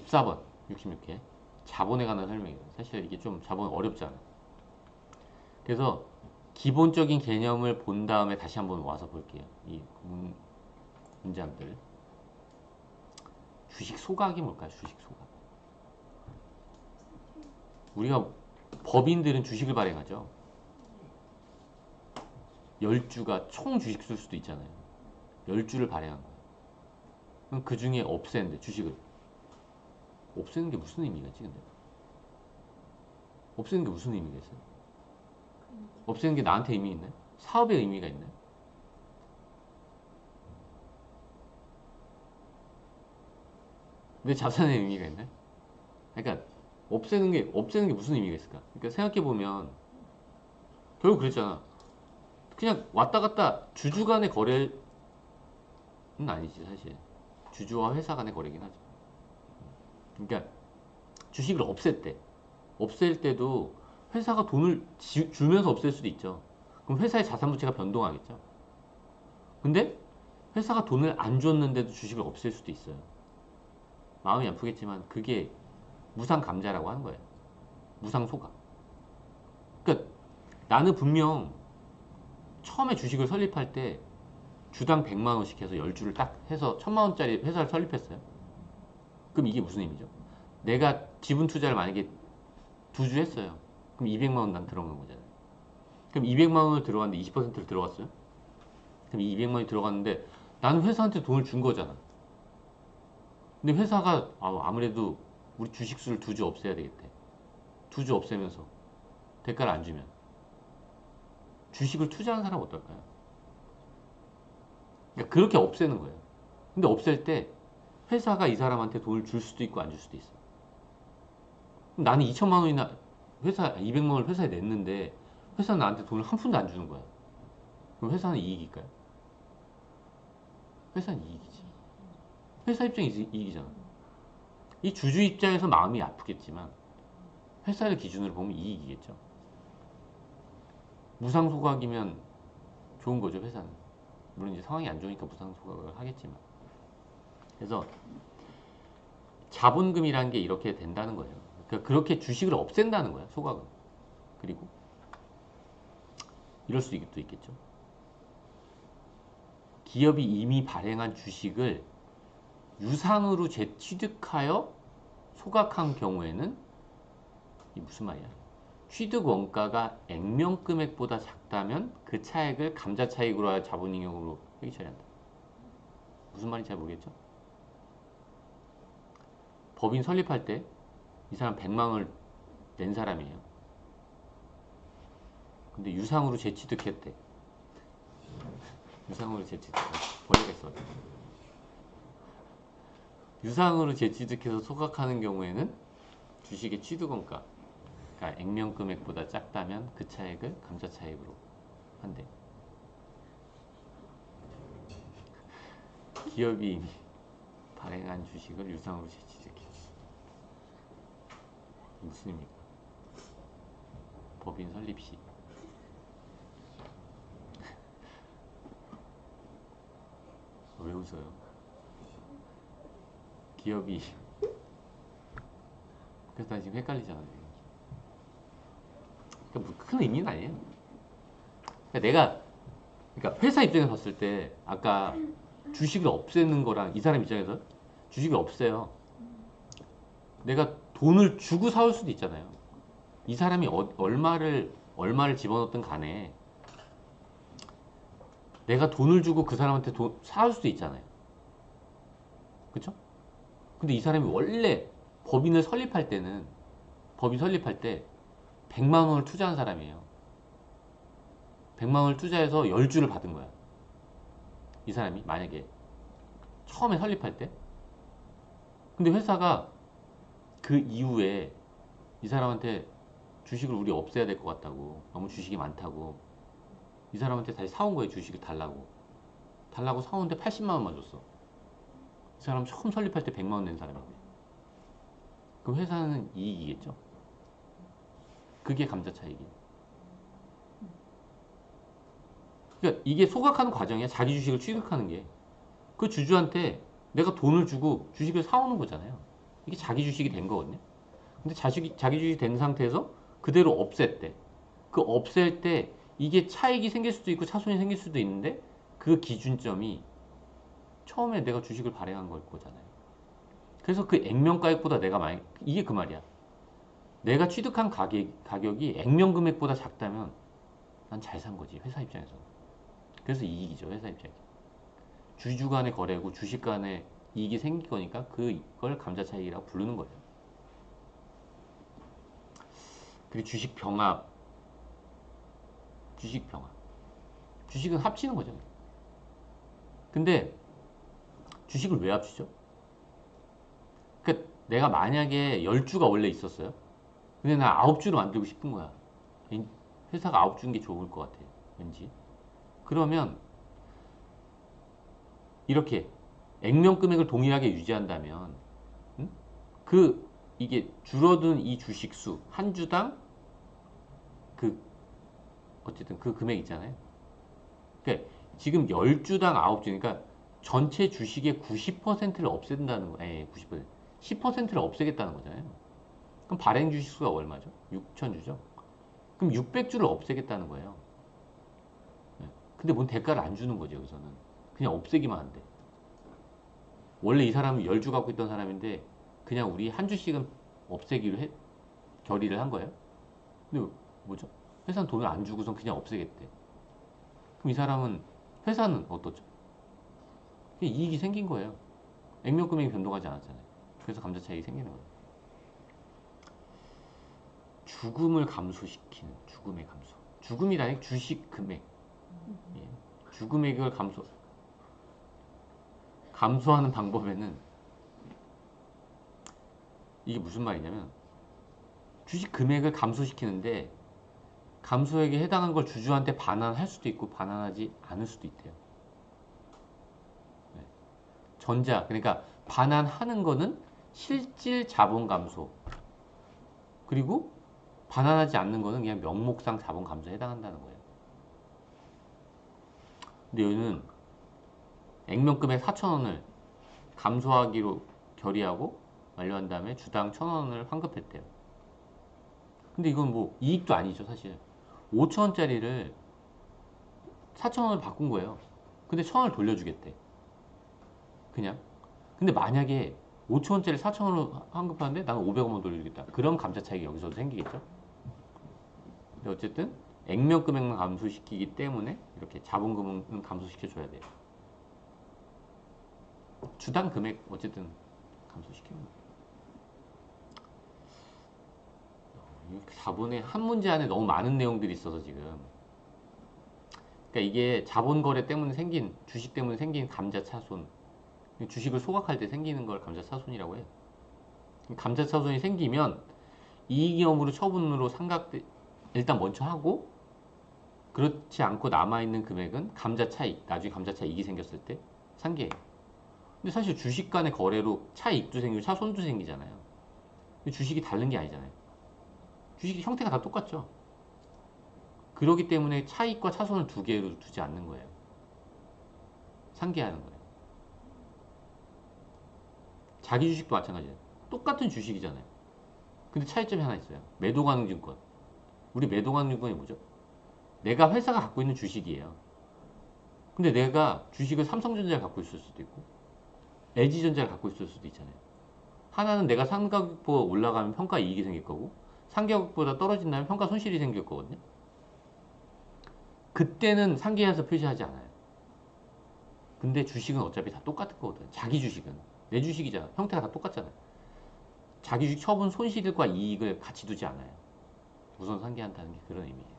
14번 66회 자본에 관한 설명이에요. 사실 이게 좀 자본 어렵잖아. 그래서 기본적인 개념을 본 다음에 다시 한번 와서 볼게요. 이 문, 문장들. 주식 소각이 뭘까요? 주식 소각. 우리가 법인들은 주식을 발행하죠. 열주가 총 주식 쓸 수도 있잖아요. 열주를 발행한 거예요. 그럼 그 중에 없애는데 주식을 없애는 게 무슨 의미가 있지 근데? 없애는 게 무슨 의미가 있어요? 없애는 게 나한테 의미 있나요? 사업에 의미가 있나요? 내 자산에 의미가 있나요? 그러니까 없애는 게 없애는 게 무슨 의미가 있을까? 그러니까 생각해 보면 결국 그랬잖아. 그냥 왔다 갔다 주주 간의 거래는 아니지 사실. 주주와 회사 간의 거래긴 하죠. 그러니까 주식을 없앨 때, 없앨 때도 회사가 돈을 지- 주면서 없앨 수도 있죠. 그럼 회사의 자산 부채가 변동하겠죠. 근데 회사가 돈을 안 줬는데도 주식을 없앨 수도 있어요. 마음이 아프겠지만 그게 무상 감자라고 하는 거예요. 무상 소각. 그러니까 나는 분명 처음에 주식을 설립할 때 주당 100만 원씩 해서 10주를 딱 해서 1000만 원짜리 회사를 설립했어요. 그럼 이게 무슨 의미죠? 내가 지분 투자를 만약에 두 주 했어요. 그럼 200만 원 난 들어간 거잖아요. 그럼 200만 원을 들어갔는데 20%를 들어갔어요? 그럼 200만 원이 들어갔는데 나는 회사한테 돈을 준 거잖아. 근데 회사가 아, 아무래도 우리 주식수를 두 주 없애야 되겠대. 두 주 없애면서 대가를 안 주면 주식을 투자하는 사람 어떨까요? 그러니까 그렇게 없애는 거예요. 근데 없앨 때 회사가 이 사람한테 돈을 줄 수도 있고 안 줄 수도 있어. 그럼 나는 2천만 원이나 회사 200만 원을 회사에 냈는데 회사는 나한테 돈을 한 푼도 안 주는 거야. 그럼 회사는 이익일까요? 회사는 이익이지. 회사 입장이 이익이잖아. 이 주주 입장에서 마음이 아프겠지만 회사를 기준으로 보면 이익이겠죠. 무상소각이면 좋은 거죠, 회사는. 물론 이제 상황이 안 좋으니까 무상소각을 하겠지만. 그래서 자본금이라는 게 이렇게 된다는 거예요. 그러니까 그렇게 주식을 없앤다는 거야, 소각은. 그리고 이럴 수도 있겠죠. 기업이 이미 발행한 주식을 유상으로 재취득하여 소각한 경우에는 이 무슨 말이야? 취득 원가가 액면 금액보다 작다면 그 차액을 감자 차익으로 하여 자본잉여금으로 회계 처리한다. 무슨 말인지 잘 모르겠죠? 법인 설립할 때 이 사람 100만 원을 낸 사람이에요. 근데 유상으로 재취득했대. 유상으로 재취득. 버리겠어. 유상으로 재취득해서 소각하는 경우에는 주식의 취득원가, 그러니까 액면 금액보다 작다면 그 차액을 감자 차익으로 한대. 기업이 이미 발행한 주식을 유상으로 재취득해. 의미입니까? 법인 설립 시. 왜 웃어요? 기업이 그래서 나 지금 헷갈리잖아요. 그러니까 뭐 큰 의미는 아니에요. 그러니까 내가 그러니까 회사 입장에서 봤을 때 아까 주식을 없애는 거랑 이 사람 입장에서 주식을 없애요. 내가 돈을 주고 사올 수도 있잖아요. 이 사람이 어- 얼마를 얼마를 집어넣든 간에 내가 돈을 주고 그 사람한테 돈 사올 수도 있잖아요. 그쵸? 근데 이 사람이 원래 법인을 설립할 때는 법인 설립할 때 100만 원을 투자한 사람이에요. 100만 원을 투자해서 10주를 받은 거야. 이 사람이 만약에 처음에 설립할 때. 근데 회사가 그 이후에 이 사람한테 주식을 우리 없애야 될 것 같다고 너무 주식이 많다고 이 사람한테 다시 사온 거예요 주식을 달라고. 달라고 사오는데 80만 원만 줬어. 이 사람 처음 설립할 때 100만 원 낸 사람인데 그럼 회사는 이익이겠죠? 그게 감자 차익이에요 그러니까 이게 소각하는 과정이야 자기 주식을 취득하는 게. 그 주주한테 내가 돈을 주고 주식을 사오는 거잖아요 이게 자기 주식이 된 거거든요. 근데 자식이, 자기 주식이 된 상태에서 그대로 없앴대. 그 없앨 때 이게 차익이 생길 수도 있고 차손이 생길 수도 있는데 그 기준점이 처음에 내가 주식을 발행한 걸 거잖아요. 그래서 그 액면가액보다 내가 많이 이게 그 말이야. 내가 취득한 가격, 가격이 액면 금액보다 작다면 난 잘 산 거지 회사 입장에서. 그래서 이익이죠 회사 입장에. 주주 간의 거래고 주식 간의 이익이 생길 거니까 그걸 감자 차익이라고 부르는 거예요. 그리고 주식 병합, 주식 병합. 주식은 합치는 거죠. 근데 주식을 왜 합치죠? 그러니까 내가 만약에 10주가 원래 있었어요. 근데 나 9주로 만들고 싶은 거야. 회사가 9주인 게 좋을 것 같아. 왠지. 그러면 이렇게 액면 금액을 동일하게 유지한다면 응? 그 이게 줄어든 이 주식 수 한 주당 그 어쨌든 그 금액 있잖아요. 그러니까 지금 10주당 9주 그러니까 전체 주식의 90%를 없앤다는 거. 예, 90%. 10%를 없애겠다는 거잖아요. 그럼 발행 주식 수가 얼마죠? 6천주죠. 그럼 600주를 없애겠다는 거예요. 예. 근데 뭔 대가를 안 주는 거죠, 여기서는. 그냥 없애기만 한대. 원래 이 사람은 10주 갖고 있던 사람인데 그냥 우리 한 주씩은 없애기로 해, 결의를 한 거예요. 근데 뭐죠? 회사는 돈을 안 주고선 그냥 없애겠대. 그럼 이 사람은 회사는 어떻죠? 이익이 생긴 거예요. 액면 금액이 변동하지 않았잖아요. 그래서 감자 차익이 생기는 거예요. 죽음을 감소시키는 죽음의 감소. 죽음이라니 주식 금액. 예. 죽음액을 감소. 감소하는 방법에는 이게 무슨 말이냐면 주식 금액을 감소시키는데 감소액에 해당한 걸 주주한테 반환할 수도 있고 반환하지 않을 수도 있대요. 네. 전자 그러니까 반환하는 거는 실질 자본 감소 그리고 반환하지 않는 거는 그냥 명목상 자본 감소에 해당한다는 거예요. 근데 여기는 액면 금액 4천원을 감소하기로 결의하고 완료한 다음에 주당 1,000원을 환급했대요. 근데 이건 뭐 이익도 아니죠 사실. 5천원짜리를 4천원을 바꾼 거예요. 근데 1,000원을 돌려주겠대. 그냥. 근데 만약에 5천원짜리 4천원을 환급하는데 나는 500원만 돌려주겠다. 그런 감자 차익이 여기서도 생기겠죠. 근데 어쨌든 액면 금액만 감소시키기 때문에 이렇게 자본 금은 감소시켜줘야 돼요. 주당 금액 어쨌든 감소시키는 거예요. 4분의 한 문제 안에 너무 많은 내용들이 있어서 지금 그러니까 이게 자본 거래 때문에 생긴 주식 때문에 생긴 감자 차손 주식을 소각할 때 생기는 걸 감자 차손이라고 해요. 감자 차손이 생기면 이익이업으로 처분으로 상각 일단 먼저 하고 그렇지 않고 남아있는 금액은 감자 차익 나중에 감자 차익이 생겼을 때 상계해요. 근데 사실 주식 간의 거래로 차익도 생기고 차 손도 생기잖아요. 주식이 다른 게 아니잖아요. 주식 형태가 다 똑같죠. 그러기 때문에 차익과 차손을 두 개로 두지 않는 거예요. 상계하는 거예요. 자기 주식도 마찬가지예요. 똑같은 주식이잖아요. 근데 차이점이 하나 있어요. 매도 가능 증권. 우리 매도 가능 증권이 뭐죠? 내가 회사가 갖고 있는 주식이에요. 근데 내가 주식을 삼성전자를 갖고 있을 수도 있고 LG전자를 갖고 있을 수도 있잖아요. 하나는 내가 상가격보가 올라가면 평가 이익이 생길 거고 상가격보다 떨어진다면 평가 손실이 생길 거거든요. 그때는 상계해서 표시하지 않아요. 근데 주식은 어차피 다 똑같은 거거든. 자기 주식은. 내 주식이잖아. 형태가 다 똑같잖아요. 자기 주식 처분 손실과 이익을 같이 두지 않아요. 우선 상계한다는 게 그런 의미예요.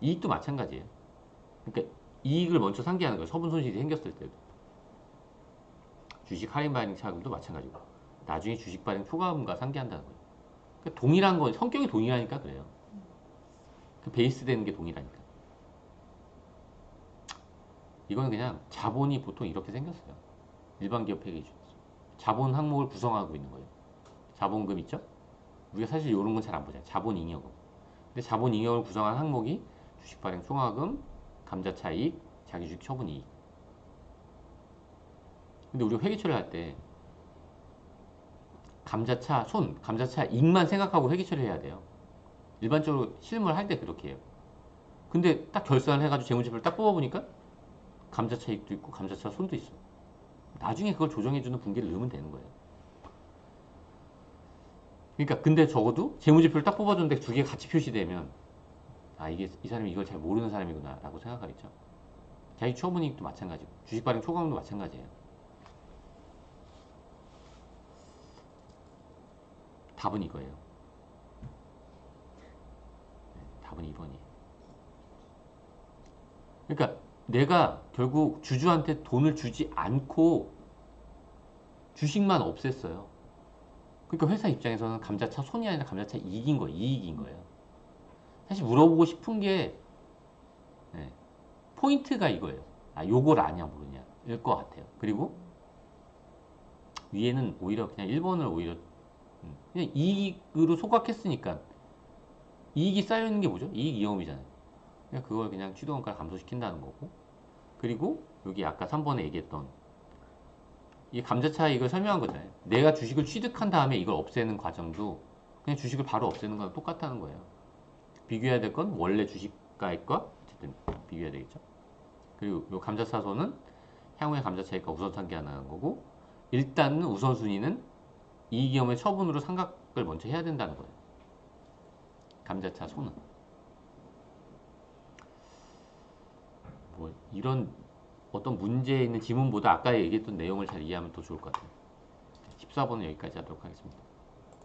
이익도 마찬가지예요. 그러니까 이익을 먼저 상계하는 거예요. 처분 손실이 생겼을 때도. 주식 할인 발행 차금도 마찬가지고. 나중에 주식 발행 초과금과 상계한다는 거예요. 그러니까 동일한 건 성격이 동일하니까 그래요. 그 베이스 되는 게 동일하니까. 이거는 그냥 자본이 보통 이렇게 생겼어요. 일반 기업 회계 중에서. 자본 항목을 구성하고 있는 거예요. 자본금 있죠? 우리가 사실 이런 건 잘 안 보잖아요. 자본 잉여금. 근데 자본 잉여금을 구성한 항목이 주식 발행 총화금, 감자 차익, 자기주식 처분 이익. 근데 우리가 회계처리를 할 때 감자차 손, 감자차 이익만 생각하고 회계 처리 해야 돼요. 일반적으로 실물 할 때 그렇게 해요. 근데 딱 결산을 해가지고 재무제표를 딱 뽑아보니까 감자차 이익도 있고 감자차 손도 있어. 나중에 그걸 조정해주는 분기를 넣으면 되는 거예요. 그러니까 근데 적어도 재무제표를 딱 뽑아줬는데 두 개가 같이 표시되면 아 이게 이 사람이 이걸 잘 모르는 사람이구나 라고 생각하겠죠. 자기 초분이익도 마찬가지고 주식 발행 초과금도 마찬가지예요. 답은 이거예요. 네, 답은 2번이에요. 그러니까 내가 결국 주주한테 돈을 주지 않고 주식만 없앴어요. 그러니까 회사 입장에서는 감자차 손이 아니라 감자차 이익인 거예요. 이익인 거예요. 사실 물어보고 싶은 게 네, 포인트가 이거예요. 아, 요걸 아냐 모르냐 일 것 같아요. 그리고 위에는 오히려 그냥 1번을 오히려 음, 이익으로 소각했으니까 이익이 쌓여있는 게 뭐죠? 이익 이험이잖아요. 그냥 그걸 그냥 취득원가를 감소시킨다는 거고 그리고 여기 아까 3번에 얘기했던 이 감자차 이걸 설명한 거잖아요. 내가 주식을 취득한 다음에 이걸 없애는 과정도 그냥 주식을 바로 없애는 거랑 똑같다는 거예요. 비교해야 될 건 원래 주식가액과 어쨌든 비교해야 되겠죠. 그리고 요 감자차손은 향후에 감자차익과 우선 상계하는 거고 일단은 우선순위는 이익위험의 처분으로 삼각을 먼저 해야 된다는 거예요. 감자차 손은 뭐 이런 어떤 문제에 있는 지문보다 아까 얘기했던 내용을 잘 이해하면 더 좋을 것 같아요. 14번은 여기까지 하도록 하겠습니다.